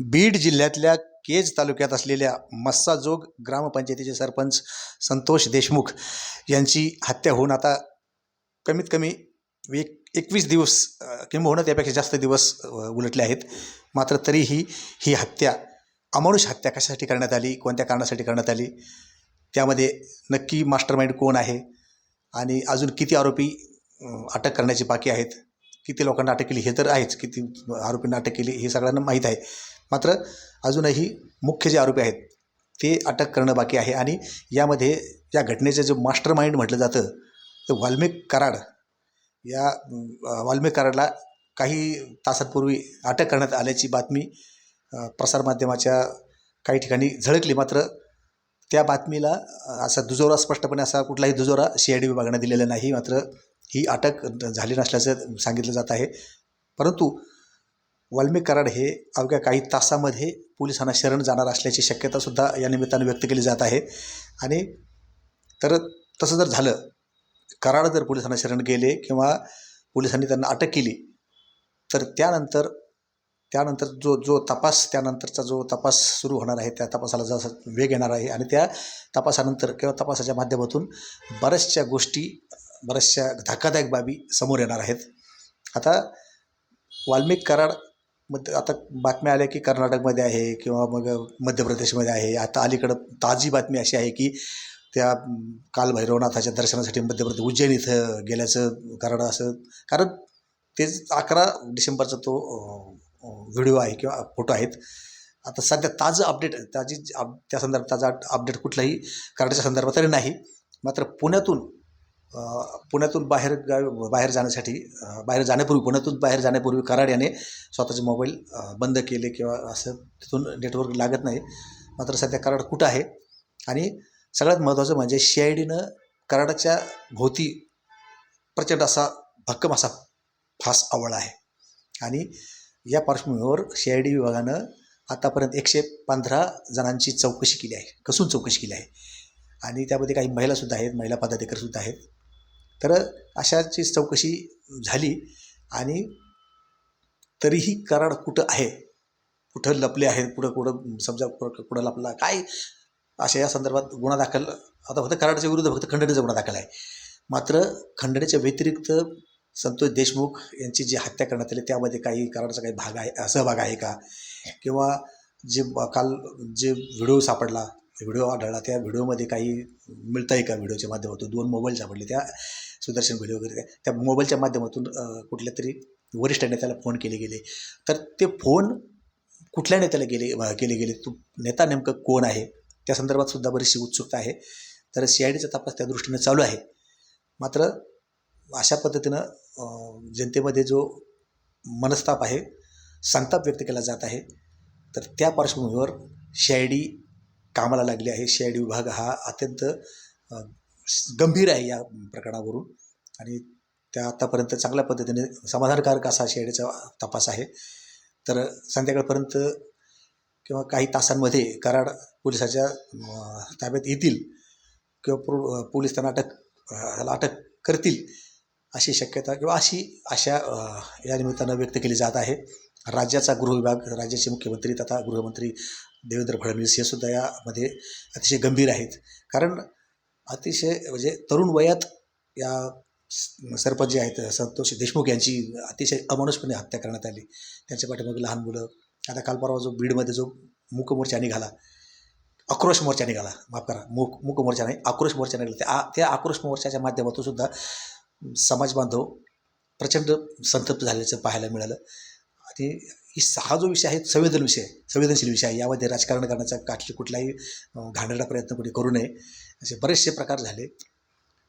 बीड जिल्ह्यातल्या केज तालुक्यात असलेल्या मस्साजोग ग्रामपंचायतीचे सरपंच संतोष देशमुख यांची हत्या होऊन आता कमीत कमी एक एकवीस दिवस किंबहुना त्यापेक्षा जास्त दिवस उलटले आहेत. मात्र तरीही ही हत्या अमानुष हत्या कशासाठी करण्यात आली कोणत्या कारणासाठी करण्यात आली त्यामध्ये नक्की मास्टरमाइंड कोण आहे आणि अजून किती आरोपी अटक करण्याची बाकी आहेत किती लोकांना अटक केली हे तर आहेच किती आरोपींना अटक केली हे सगळ्यांना माहीत आहे. मात्र अजूनही मुख्य जे आरोपी आहेत ते अटक करणं बाकी आहे आणि यामध्ये या घटनेचं जे मास्टर माइंड म्हटलं जातं ते वाल्मिक कराड या वाल्मिक कराडला काही तासांपूर्वी अटक करण्यात आल्याची बातमी प्रसारमाध्यमाच्या काही ठिकाणी झळकली. मात्र त्या बातमीला असा दुजोरा स्पष्टपणे असा कुठलाही दुजोरा सी आय डी विभागानं दिलेला नाही. मात्र ही अटक झाली नसल्याचं सांगितलं जात आहे. परंतु वाल्मिक कराड हे अवघ्या काही तासामध्ये पोलिसांना शरण जाणार असल्याची शक्यतासुद्धा या निमित्तानं व्यक्त केली जात आहे. आणि तर तसं जर झालं कराड जर पोलिसांना शरण गेले किंवा पोलिसांनी त्यांना अटक केली तर त्यानंतर त्यानंतर जो जो तपास त्यानंतरचा जो तपास सुरू होणार आहे त्या तपासाला जसा वेग येणार आहे आणि त्या तपासानंतर किंवा तपासाच्या माध्यमातून बऱ्याचशा गोष्टी बऱ्याचशा धक्कादायक बाबी समोर येणार आहेत. आता वाल्मिक कराड मग आता बातम्या आल्या की कर्नाटकमध्ये आहे किंवा मग मध्य प्रदेशमध्ये आहे. आता अलीकडं ताजी बातमी अशी आहे की त्या कालभैरवनाथाच्या काल भैरवनाथाच्या दर्शनासाठी मध्य प्रदेश उज्जैन इथं गेल्याचं कारण असं कारण तेच अकरा डिसेंबरचा तो व्हिडिओ आहे किंवा फोटो आहेत. आता सध्या ताजं अपडेट ताजी त्या संदर्भात ताजा अपडेट कुठलाही कराडाच्या संदर्भात तरी नाही. मात्र पुण्यातून पुण्यातून बाहेर गावी बाहेर जाण्यासाठी बाहेर जाण्यापूर्वी पुण्यातून बाहेर जाण्यापूर्वी कराड याने स्वतःचे मोबाईल बंद केले किंवा असं तिथून नेटवर्क लागत नाही. मात्र सध्या कराड कुठं आहे? आणि सगळ्यात महत्त्वाचं म्हणजे सी आय डीनं कराडाच्या भोवती प्रचंड असा भक्कम असा फास आवळला आहे. आणि या पार्श्वभूमीवर सी आय डी विभागानं आतापर्यंत एकशे पंधरा जणांची चौकशी केली आहे. कसून चौकशी केली आहे? आणि त्यामध्ये काही महिलासुद्धा आहेत महिला पदाधिकारीसुद्धा आहेत. तर अशाची चौकशी झाली आणि तरीही कराड कुठं आहे? कुठं लपले आहेत? कुठं कुठं समजा कुठं कुठं लपला? काय अशा या संदर्भात गुन्हा दाखल? आता फक्त कराडच्या विरुद्ध फक्त खंडणीचा गुन्हा दाखल आहे. मात्र खंडणीच्या व्यतिरिक्त संतोष देशमुख यांची जी हत्या करण्यात आली त्यामध्ये काही कराडचा काही भाग आहे सहभाग आहे का? किंवा जे काल जे व्हिडिओ सापडला व्हिडिओ आढळला त्या व्हिडिओमध्ये काही मिळतं आहे का? व्हिडिओच्या माध्यमातून दोन मोबाईल सापडले त्या सुदर्शन व्हिडिओ वगैरे त्या- त्या मोबाईलच्या माध्यमातून कुठल्या तरी वरिष्ठ नेत्याला फोन केले गेले. तर ते फोन कुठल्या नेत्याला गेले केले गेले? तो नेता नेमकं कोण आहे? त्या संदर्भात सुद्धा बरीचशी उत्सुकता आहे. तर सी आय डीचा तपास त्या दृष्टीनं चालू आहे. मात्र अशा पद्धतीनं जनतेमध्ये जो मनस्ताप आहे संताप व्यक्त केला जात आहे. तर त्या पार्श्वभूमीवर सी आय डी कामाला लागली आहे. सी आय डी विभाग हा अत्यंत गंभीर आहे या प्रकरणावरून. आणि त्या आत्तापर्यंत चांगल्या पद्धतीने समाधानकारक असा सी तपास आहे. तर संध्याकाळपर्यंत किंवा काही तासांमध्ये कराड पोलिसाच्या ताब्यात येतील किंवा पो पोलीस त्यांना अटक त्याला अटक करतील अशी शक्यता किंवा अशी आशा या निमित्तानं व्यक्त केली जात आहे. राज्याचा गृहविभाग राज्याचे मुख्यमंत्री तथा गृहमंत्री देवेंद्र फडणवीस हे सुद्धा यामध्ये अतिशय गंभीर आहेत. कारण अतिशय म्हणजे तरुण वयात या सरपंच जे आहेत संतोष देशमुख यांची अतिशय अमानुषपणे हत्या करण्यात आली. त्यांच्या पाठीमागे लहान मुलं. आता काल परवा जो बीडमध्ये जो मूक मोर्चा निघाला आक्रोश मोर्चा निघाला माफ करा मूक मूक मोर्चा नाही आक्रोश मोर्चा निघाला. त्या त्या आक्रोश मोर्चाच्या माध्यमातून सुद्धा समाज बांधव प्रचंड संतप्त झाल्याचं पाहायला मिळालं. आणि ही सहा जो विषय आहे संवेदन विषय संवेदनशील विषय आहे यामध्ये राजकारण करण्याचा काठली कुठलाही घाणेरडा प्रयत्न कोणी करू नये असे बरेचसे प्रकार झाले.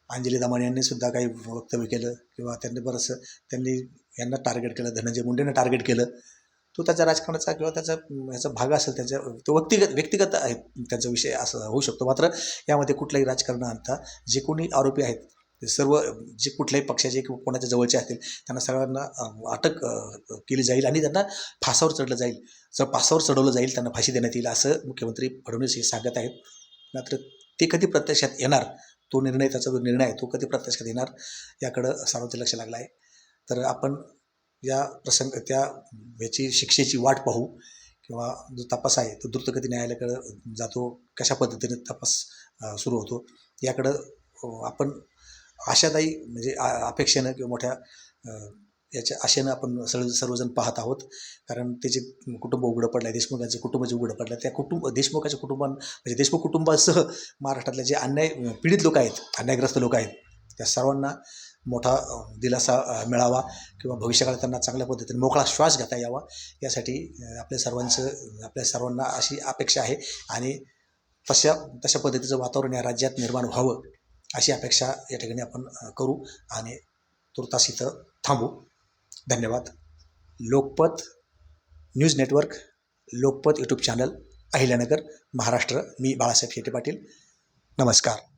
अंजली दमाने यांनी सुद्धा काही वक्तव्य केलं किंवा त्यांनी बरंचसं त्यांनी यांना टार्गेट केलं धनंजय मुंडेंना टार्गेट केलं. तो त्याच्या राजकारणाचा किंवा त्याचा ह्याचा भाग असेल त्याच्या तो व्यक्तिगत व्यक्तिगत आहे त्यांचा विषय असं होऊ शकतो. मात्र यामध्ये कुठलाही राजकारण आणता जे कोणी आरोपी आहेत सर्व जे कुठल्याही पक्षाचे किंवा कोणाच्या जवळचे असतील त्यांना सगळ्यांना अटक केली जाईल आणि त्यांना फासावर चढलं जाईल. जर फासावर चढवलं जाईल त्यांना फाशी देण्यात येईल असं मुख्यमंत्री फडणवीस हे सांगत आहेत. मात्र ते कधी प्रत्यक्षात येणार? तो निर्णय त्याचा जो निर्णय आहे तो कधी प्रत्यक्षात येणार? याकडं सर्वांचं लक्ष लागलं आहे. तर आपण या प्रसंग त्या याची शिक्षेची वाट पाहू किंवा जो तपास आहे तो द्रुतगती न्यायालयाकडं जातो कशा पद्धतीने तपास सुरू होतो याकडं आपण आशादायी म्हणजे आ- अपेक्षेनं किंवा मोठ्या याच्या आशेनं आपण सर्व सर्वजण पाहत आहोत. कारण त्याचे कुटुंब उघडं पडलं आहे देशमुखांचं कुटुंब जे उघडं पडलं आहे त्या कुटुंब देशमुखाच्या कुटुंबां म्हणजे देशमुख कुटुंबासह महाराष्ट्रातले जे अन्याय पीडित लोक आहेत अन्यायग्रस्त लोक आहेत त्या सर्वांना मोठा दिलासा मिळावा किंवा भविष्यकाळात त्यांना चांगल्या पद्धतीने मोकळा श्वास घेता यावा. यासाठी आपल्या सर्वांचं आपल्या सर्वांना अशी अपेक्षा आहे. आणि तशा तशा पद्धतीचं वातावरण या राज्यात निर्माण व्हावं. अशी अपेक्षा या ठिकाणी आपण करू आणि तुर्तास इथं थांबू. धन्यवाद. Lokmat news network Lokmat YouTube channel Ahilyanagar Maharashtra. मी बाळासाहेब शेटे पाटील. नमस्कार.